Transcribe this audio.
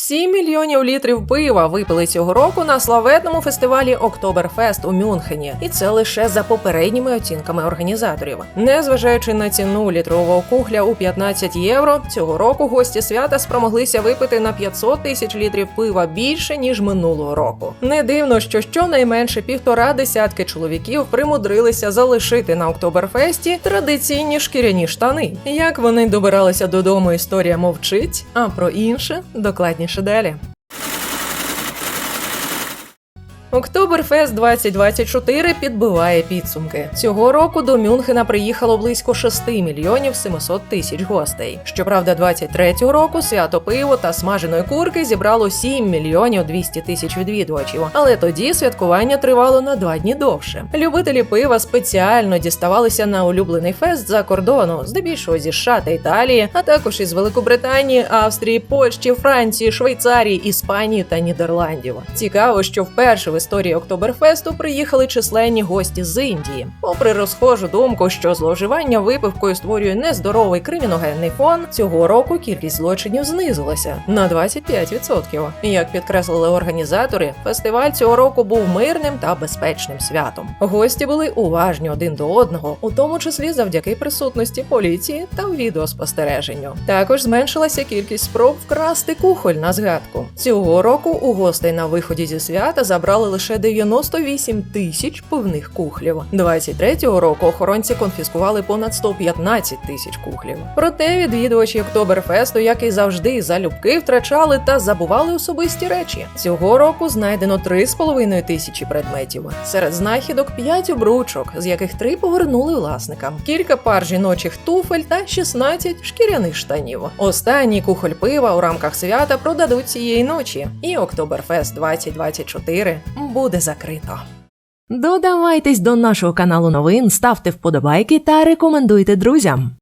7 мільйонів літрів пива випили цього року на славетному фестивалі Октоберфест у Мюнхені, і це лише за попередніми оцінками організаторів. Незважаючи на ціну літрового кухля у 15 євро, цього року гості свята спромоглися випити на 500 тисяч літрів пива більше ніж минулого року. Не дивно, що щонайменше півтора десятки чоловіків примудрилися залишити на Октоберфесті традиційні шкіряні штани. Як вони добиралися додому, історія мовчить, а про інше докладніше далі. Октоберфест 2024 підбиває підсумки. Цього року до Мюнхена приїхало близько 6 мільйонів 700 тисяч гостей. Щоправда, 23-го року свято пиво та смаженої курки зібрало 7 мільйонів 200 тисяч відвідувачів. Але тоді святкування тривало на два дні довше. Любителі пива спеціально діставалися на улюблений фест за кордону, здебільшого зі США та Італії, а також із Великобританії, Австрії, Польщі, Франції, Швейцарії, Іспанії та Нідерландів. Цікаво, що вперше історії Октоберфесту приїхали численні гості з Індії. Попри розхожу думку, що зловживання випивкою створює нездоровий криміногенний фон, цього року кількість злочинів знизилася на 25%. Як підкреслили організатори, фестиваль цього року був мирним та безпечним святом. Гості були уважні один до одного, у тому числі завдяки присутності поліції та відеоспостереженню. Також зменшилася кількість спроб вкрасти кухоль на згадку. Цього року у гостей на виході зі свята забрали лише 98 тисяч пивних кухлів. 23-го року охоронці конфіскували понад 115 тисяч кухлів. Проте відвідувачі Октоберфесту, як і завжди, залюбки втрачали та забували особисті речі. Цього року знайдено 3,5 тисячі предметів. Серед знахідок 5 обручок, з яких 3 повернули власникам, кілька пар жіночих туфель та 16 шкіряних штанів. Останній кухоль пива у рамках свята продадуть цієї ночі, і Октоберфест 2024 буде закрито. Додавайтесь до нашого каналу новин, ставте вподобайки та рекомендуйте друзям.